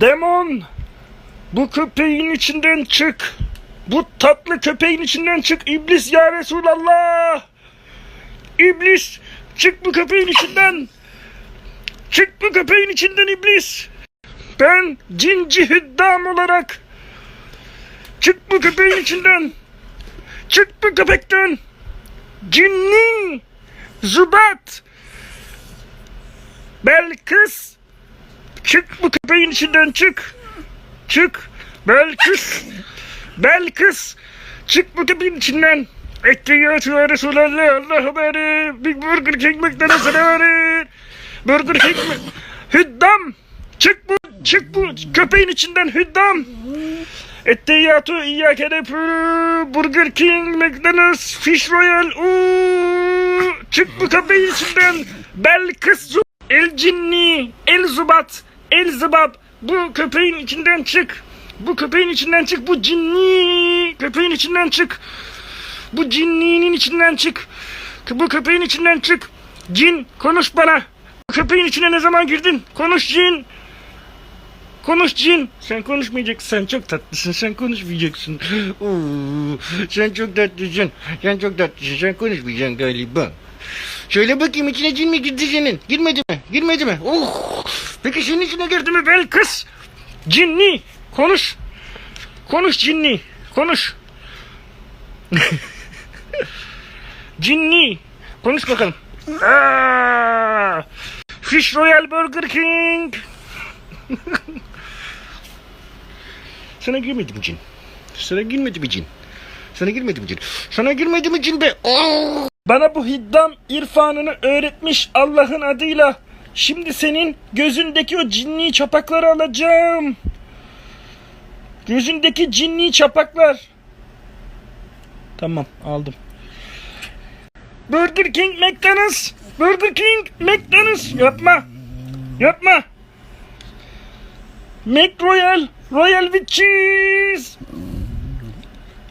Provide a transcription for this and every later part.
Demon! Bu köpeğin içinden çık. Bu tatlı köpeğin içinden çık. İblis ya Resulallah! İblis! Çık bu köpeğin içinden! Çık bu köpeğin içinden iblis! Ben cinci hüddam olarak Çık bu köpeğin içinden! Çık bu köpekten! Cinni! Zubat! Belkıs! Çık bu köpeğin içinden çık! Çık! Belkıs! Belkıs! Çık bu köpeğin içinden! Ettiyatü ya Resulallah Allah haberi! Big Burger King McDonald's haberi! Burger King? Hüddam! Çık bu! Çık bu köpeğin içinden Hüddam! Ettiyatü iyyâke nefû Burger King McDonald's Fish Royal uuu Çık bu köpeğin içinden Belkıs El Cinni El Zubat El Zıbab Bu köpeğin içinden çık Bu köpeğin içinden çık Bu cinni Köpeğin içinden çık Bu cinninin içinden çık Bu köpeğin içinden çık Cin konuş bana Bu köpeğin içine ne zaman girdin Konuş cin Konuş cin. Sen konuşmayacaksın. Sen çok tatlısın. Sen konuşmayacaksın. Sen çok tatlısın. Sen çok tatlısın. Sen konuşmayacaksın galiba. Söyle bakayım içine cin mi girdi senin? Girmedi mi? Girmedi mi? Oh. Peki senin içine girdi mi bel kız? Cinni. Konuş. Konuş cinni. Konuş. cinni. Konuş bakalım. Aa, Fish Royal Burger King. Sana girmedi mi cin? Sana girmedi mi cin? Sana girmedi mi cin? Sana girmedi mi cin be? Oo! Bana bu hiddam irfanını öğretmiş Allah'ın adıyla. Şimdi senin gözündeki o cinni çapakları alacağım. Gözündeki cinni çapaklar. Tamam aldım. Burger King McDonald's. Burger King McDonald's. Yapma. Yapma. McRoyal. Royal with cheese.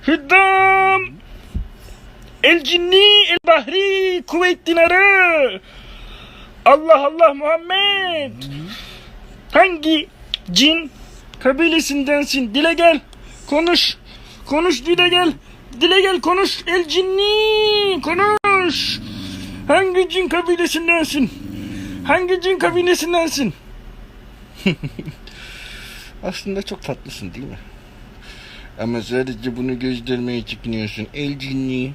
Hüddam. El cinni el bahri kuvvet dinarı. Allah Allah Muhammed. Hangi cin kabilesindensin? Dile gel. Konuş. Konuş dile gel. Dile gel konuş. El cinni. Konuş. Hangi cin kabilesindensin? Hangi cin kabilesindensin? Aslında çok tatlısın değil mi? Ama sadece bunu göstermeye çekiniyorsun. El cinni.